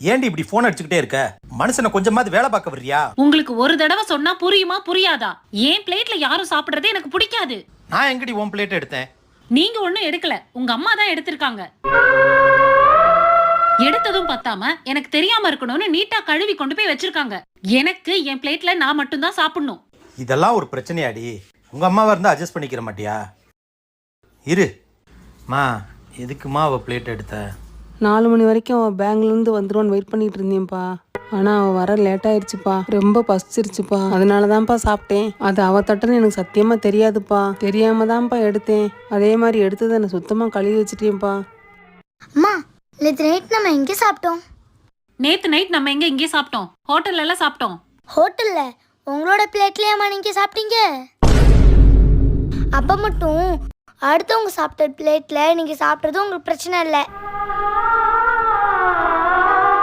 ஏண்டி இப்படி ஃபோன் அடிச்சுக்கிட்டே இருக்க? மனுஷனை கொஞ்சமாவது வேலை பார்க்க வர்றியா உங்களுக்கு ஒரு தடவை சொன்னா புரியுமா புரியாதா? என் பிளேட்ல யாரும் சாப்பிடுறது எனக்கு பிடிக்காது. நான் எங்கடி உன் பிளேட் எடுத்தேன்? நீங்க ஒண்ணும் எடுக்கல. உங்க அம்மா தான் எடுத்திருக்காங்க. எடுத்ததும் பத்தாம எனக்கு தெரியாம இருக்கணும்னு நீட்டா கழுவி கொண்டு போய் வச்சிருக்காங்க. எனக்கு என் பிளேட்ல நான் மட்டும் தான் சாப்பிடணும். இதெல்லாம் ஒரு பிரச்சனையாடி. உங்க அம்மாவா இருந்தா அட்ஜஸ்ட் பண்ணிக்கிற மாட்டியா? இரு. மா எதுக்குமா அவ பிளேட் எடுத்த? நாலு மணி வரைக்கும் அவள் பேங்க்லேருந்து வந்துருவான்னு வெயிட் பண்ணிட்டு இருந்தேன்ப்பா. ஆனால் அவள் வர லேட் ஆயிடுச்சுப்பா. ரொம்ப பசிச்சிருச்சுப்பா. அதனால தான்ப்பா சாப்பிட்டேன். அது அவ தட்டுன்னு எனக்கு சத்தியமாக தெரியாதுப்பா. தெரியாம தான்ப்பா எடுத்தேன். அதே மாதிரி எடுத்ததை நான் சுத்தமாக கழுவி வச்சிட்டேன்ப்பா. அம்மா நேற்று நைட் நம்ம எங்கே சாப்பிட்டோம்? நேத்து நைட் நம்ம எங்க இங்கே சாப்பிட்டோம்? ஹோட்டல்ல எல்லாம் சாப்பிட்டோம். ஹோட்டல்ல உங்களோட பிளேட்லயாம்மா நீங்க சாப்பிட்டீங்க? அப்ப மட்டும் அடுத்தவங்க சாப்பிட்ட பிளேட்டில் நீங்கள் சாப்பிட்றது உங்களுக்கு பிரச்சனை இல்லை.